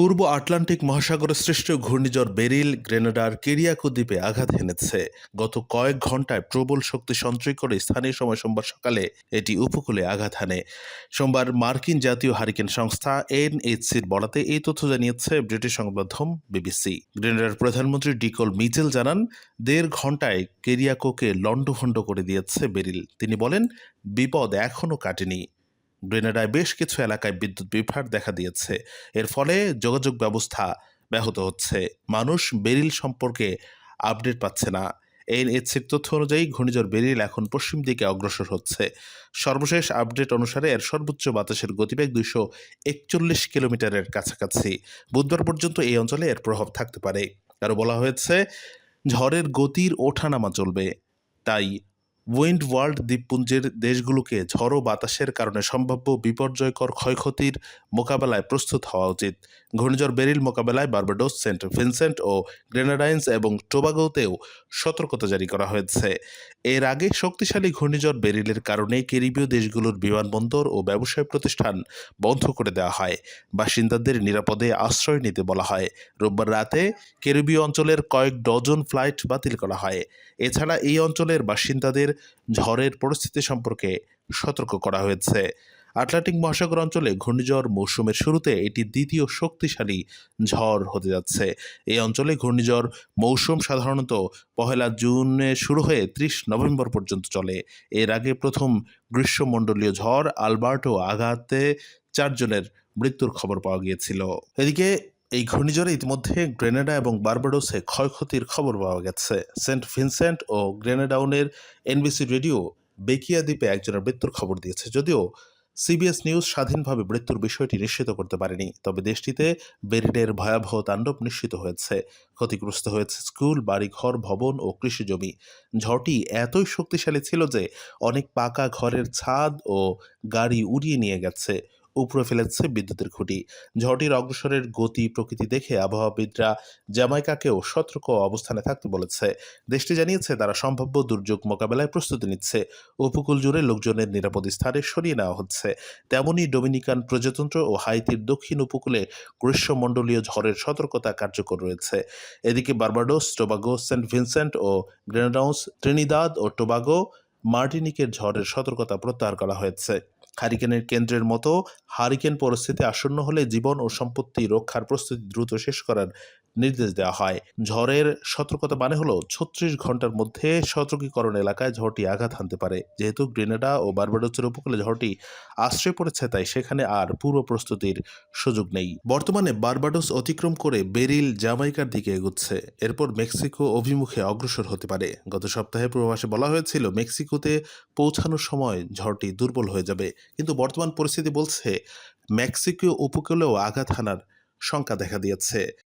পূর্ব Atlantic মহাসাগরে সৃষ্ট ঘূর্ণিঝড় বেরিল গ্রেনাডার কেরিয়াকো দ্বীপে আঘাত হেনেছে। গত কয়েক ঘন্টায় প্রবল শক্তি সঞ্চয় করে স্থানীয় সময় সোমবার সকালে এটি উপকূলে আঘাত হানে। সোমবার মার্কিন জাতীয় হারিকেন সংস্থা এনএইচসির বরাতে এই তথ্য জানিয়েছে ব্রিটিশ সংবাদমাধ্যম বিবিসি। গ্রেনাডার প্রধানমন্ত্রী ডিকল মিচেল জানান, দেড় ঘন্টায় কেরিয়াকোকে লণ্ডভণ্ড করে দিয়েছে বেরিল। তিনি বলেন, বিপদ এখনও কাটেনি। গ্রেনাডায় বেশ কিছু এলাকায় বিদ্যুৎ বিভ্রাট দেখা দিয়েছে। এর ফলে যোগাযোগ ব্যবস্থা ব্যাহত হচ্ছে। মানুষ বেরিল সম্পর্কে আপডেট পাচ্ছে না। এনএইচসির তথ্য অনুযায়ী ঘূর্ণিঝড় বেরিল এখন পশ্চিম দিকে অগ্রসর হচ্ছে। সর্বশেষ আপডেট অনুসারে এর সর্বোচ্চ বাতাসের গতিবেগ দুইশো একচল্লিশ কিলোমিটারের কাছাকাছি। বুধবার পর্যন্ত এই অঞ্চলে এর প্রভাব থাকতে পারে। আরও বলা হয়েছে, ঝড়ের গতির ওঠানামা চলবে। তাই উইন্ড ওয়ার্ল্ড দ্বীপপুঞ্জের দেশগুলোকে ঝড়ো বাতাসের কারণে সম্ভাব্য বিপর্যয়কর ক্ষয়ক্ষতির মোকাবেলায় প্রস্তুত হওয়া উচিত। ঘূর্ণিঝড় বেরিল মোকাবেলায় বার্বাডোস, সেন্ট ভিনসেন্ট ও গ্রেনাডাইন্স এবং টোবাগোতেও সতর্কতা জারি করা হয়েছে। এর আগে শক্তিশালী ঘূর্ণিঝড় বেরিলের কারণে ক্যারিবীয় দেশগুলোর বিমানবন্দর ও ব্যবসায় প্রতিষ্ঠান বন্ধ করে দেওয়া হয়। বাসিন্দাদের নিরাপদে আশ্রয় নিতে বলা হয়। রোববার রাতে ক্যারিবীয় অঞ্চলের কয়েক ডজন ফ্লাইট বাতিল করা হয়। এছাড়া এই অঞ্চলের বাসিন্দাদের ঝড়ের পরিস্থিতি সম্পর্কে সতর্ক করা হয়েছে। আটলান্টিক মহাসাগর অঞ্চলে ঘূর্ণিঝড় মৌসুমের শুরুতে এটি দ্বিতীয় শক্তিশালী ঝড় হতে যাচ্ছে। এই অঞ্চলে ঘূর্ণিঝড় মৌসুম সাধারণত পহেলা জুনে শুরু হয়ে ত্রিশ নভেম্বর পর্যন্ত চলে। এর আগে প্রথম গ্রীষ্মমণ্ডলীয় ঝড় আলবার্টো আঘাতে চারজনের মৃত্যুর খবর পাওয়া গিয়েছিল। এদিকে এই ঘূর্ণিঝড়ে ইতিমধ্যে গ্রেনেডা এবং বার্বাডোসে ক্ষয়ক্ষতির খবর পাওয়া গেছে। সেন্ট ভিনসেন্ট ও গ্রেনেডাউনের এনবিসি রেডিও বেকিয়া দ্বীপে একজনের মৃত্যুর খবর দিয়েছে। যদিও সিবিএস নিউজ স্বাধীনভাবে মৃত্যুর বিষয়টি নিশ্চিত করতে পারেনি, তবে দেশটিতে বেরিডের ভয়াবহ তাণ্ডব নিশ্চিত হয়েছে। ক্ষতিগ্রস্ত হয়েছে স্কুল, বাড়িঘর, ভবন ও কৃষি জমি। ঝড়টি এতই শক্তিশালী ছিল যে অনেক পাকা ঘরের ছাদ ও গাড়ি উড়িয়ে নিয়ে গেছে। উপড়ে ফেলেছে বিদ্যুতের খুঁটি। ঝড়টির অগ্রসরের গতি প্রকৃতি দেখে আবহাওয়াবিদরা জামাইকাকেও সতর্ক অবস্থানে থাকতে বলেছে। দেশটি জানিয়েছে, তারা সম্ভাব্য দুর্যোগ মোকাবেলায় প্রস্তুতি নিচ্ছে। উপকূল জুড়ে লোকজনের নিরাপদ স্থানে সরিয়ে নেওয়া হচ্ছে। তেমনি ডোমিনিকান প্রজাতন্ত্র ও হাইতির দক্ষিণ উপকূলে গ্রীষ্মমণ্ডলীয় ঝড়ের সতর্কতা কার্যকর রয়েছে। এদিকে বার্বাডোস, টোবাগো, সেন্ট ভিনসেন্ট ও গ্রেনাডাউস ত্রিনিদাদ ও টোবাগো মার্টিনিকের ঝড়ের সতর্কতা প্রত্যাহার করা হয়েছে। হারিকেনের কেন্দ্রের মতো হারিকেন পরিস্থিতি আসন্ন হলে জীবন ও সম্পত্তি রক্ষার প্রস্তুতি দ্রুত শেষ করার নির্দেশ দেওয়া হয়। ঝড়ের সতর্কতা মানে হলো ছত্রিশ ঘণ্টার মধ্যে সতর্কীকরণ এলাকায় ঝড়টি আঘাত হানতে পারে। যেহেতু গ্রেনেডা ও বার্বাডোসের উপকূলে ঝড়টি আশ্রয় পড়েছে, তাই সেখানে আর পূর্ব প্রস্তুতির সুযোগ নেই। বর্তমানে বার্বাডোস অতিক্রম করে বেরিল জামাইকার দিকে এগুচ্ছে। এরপর মেক্সিকো অভিমুখে অগ্রসর হতে পারে। গত সপ্তাহে পূর্বাভাসে বলা হয়েছিল, মেক্সিকোতে পৌঁছানোর সময় ঝড়টি দুর্বল হয়ে যাবে। কিন্তু বর্তমান পরিস্থিতি বলছে, মেক্সিকো উপকূলেও আঘাত হানার শঙ্কা দেখা দিয়েছে।